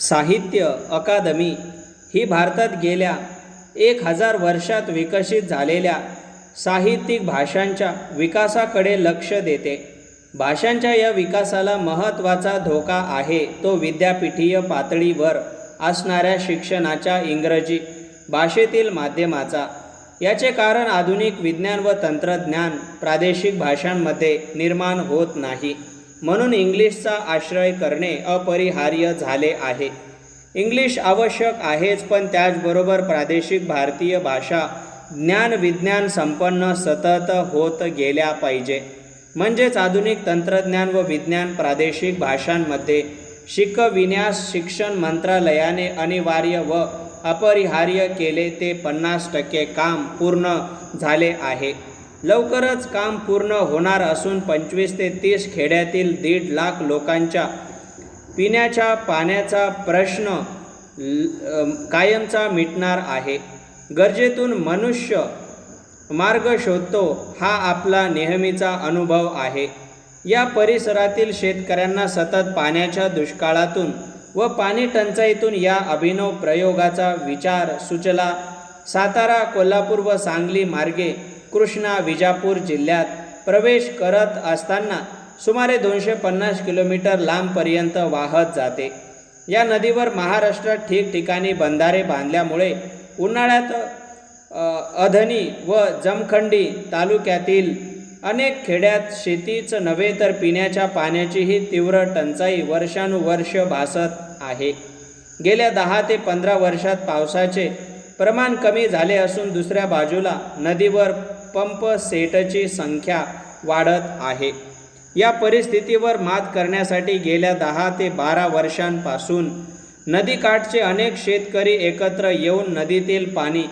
साहित्य अकादमी ही भारतात गेल्या एक हजार वर्षात विकसित झालेल्या साहित्यिक भाषांच्या विकासाकडे लक्ष देते. भाषांच्या या विकासाला महत्त्वाचा धोका आहे तो विद्यापीठीय पातळीवर असणाऱ्या शिक्षणाच्या इंग्रजी भाषेतील माध्यमाचा. याचे कारण आधुनिक विज्ञान व तंत्रज्ञान प्रादेशिक भाषांमध्ये निर्माण होत नाही. म्हणून इंग्लिशचा आश्रय करणे अपरिहार्य झाले आहे. इंग्लिश आवश्यक आहेच पण त्याचबरोबर प्रादेशिक भारतीय भाषा ज्ञान विज्ञान संपन्न सतत होत गेल्या पाहिजे. म्हणजेच आधुनिक तंत्रज्ञान व विज्ञान प्रादेशिक भाषांमध्ये शिकविण्यास शिक्षण मंत्रालयाने अनिवार्य व अपरिहार्य केले ते पन्नास टक्के काम पूर्ण झाले आहे. लवकरच काम पूर्ण होणार असून पंचवीस ते तीस खेड्यातील दीड लाख लोकांच्या पिण्याच्या पाण्याचा प्रश्न कायमचा मिटणार आहे. गरजेतून मनुष्य मार्ग शोधतो हा आपला नेहमीचा अनुभव आहे. या परिसरातील शेतकऱ्यांना सतत पाण्याच्या दुष्काळातून व पाणी टंचाईतून या अभिनव प्रयोगाचा विचार सुचला सातारा कोल्हापूर व सांगली मार्गे कृष्णा विजापूर जिल्ह्यात प्रवेश करत असताना सुमारे दोनशे पन्नास किलोमीटर लांबपर्यंत वाहत जाते. या नदीवर महाराष्ट्रात ठिकठिकाणी बंधारे बांधल्यामुळे उन्हाळ्यात अधनी व जमखंडी तालुक्यातील अनेक खेड्यात शेतीच नव्हे तर पिण्याच्या पाण्याचीही तीव्र टंचाई वर्षानुवर्ष भासत आहे. गेल्या दहा ते पंधरा वर्षात पावसाचे प्रमाण कमी झाले असून दुसऱ्या बाजूला नदीवर पंप सेटची संख्या वाढत आहे. या परिस्थितीवर मात करण्यासाठी गेल्या दहा ते बारा वर्षांपासून नदीकाठचे अनेक शेतकरी एकत्र येऊन नदीतील पाणी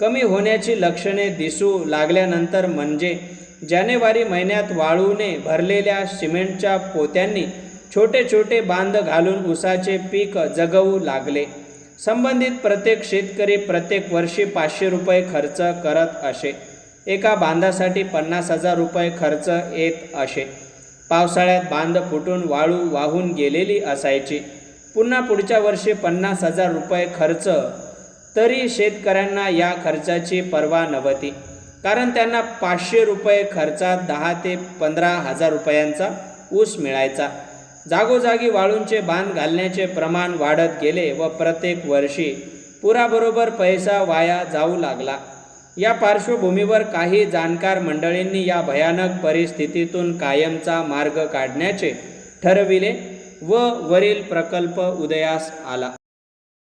कमी होण्याची लक्षणे दिसू लागल्यानंतर म्हणजे जानेवारी महिन्यात वाळूने भरलेल्या सिमेंटच्या पोत्यांनी छोटे छोटे बांध घालून उसाचे पीक जगवू लागले. संबंधित प्रत्येक शेतकरी प्रत्येक वर्षी पाचशे रुपये खर्च करत असे. एका बांधासाठी पन्नास हजार रुपये खर्च येत असे. पावसाळ्यात बांध फुटून वाळू वाहून गेलेली असायची. पुन्हा पुढच्या वर्षी पन्नास हजार रुपये खर्च तरी शेतकऱ्यांना या खर्चाची पर्वा नव्हती. कारण त्यांना पाचशे रुपये खर्चात दहा ते पंधरा हजार रुपयांचा ऊस मिळायचा. जागोजागी वाळूंचे बांध घालण्याचे प्रमाण वाढत गेले व प्रत्येक वर्षी पुराबरोबर पैसा वाया जाऊ लागला. या पार्श्वभूमीवर काही जाणकार मंडळींनी या भयानक परिस्थितीतून कायमचा मार्ग काढण्याचे ठरविले व वरील प्रकल्प उदयास आला.